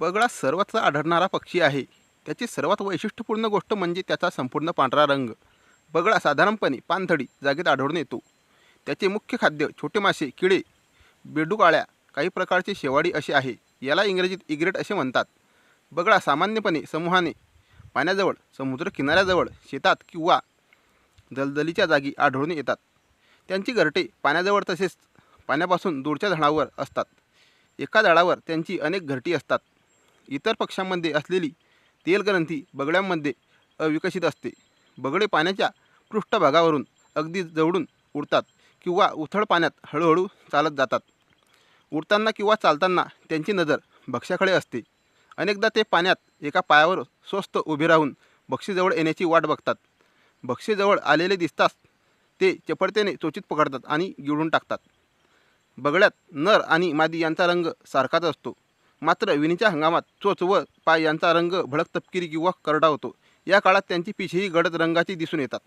बगळा सर्वत्र आढळणारा पक्षी आहे. त्याची सर्वात वैशिष्ट्यपूर्ण गोष्ट म्हणजे त्याचा संपूर्ण पांढरा रंग. बगळा साधारणपणे पानथडी जागेत आढळून येतो. त्याचे मुख्य खाद्य छोटे मासे किडे बेडूकाळ्या काही प्रकारचे शेवाळी असे आहे. याला इंग्रजीत इग्रेट असे म्हणतात. बगळा सामान्यपणे समूहाने पाण्याजवळ समुद्र किनाऱ्याजवळ शेतात किंवा दलदलीच्या जागी आढळून येतात. त्यांची घरटे पाण्याजवळ तसेच पाण्यापासून दूरच्या झाडावर असतात. एका झाडावर त्यांची अनेक घरटी असतात. इतर पक्ष्यांमध्ये असलेली तेलग्रंथी बगड्यांमध्ये अविकसित असते. बगडे पाण्याच्या पृष्ठभागावरून अगदी जवळून उडतात किंवा उथळ पाण्यात हळूहळू चालत जातात. उडताना किंवा चालताना त्यांची नजर भक्ष्याकडे असते. अनेकदा ते पाण्यात एका पायावर स्वस्त उभे राहून बक्षीजवळ येण्याची वाट बघतात. बक्षीजवळ आलेले दिसताच ते चपडतेने चोचित पकडतात आणि गिळून टाकतात. बगड्यात नर आणि मादी यांचा रंग सारखाच असतो. मात्र विणीच्या हंगामात चोच व पाय यांचा रंग भडक तपकिरी किंवा करडा होतो. या काळात त्यांची पिशेही गडद रंगाची दिसून येतात.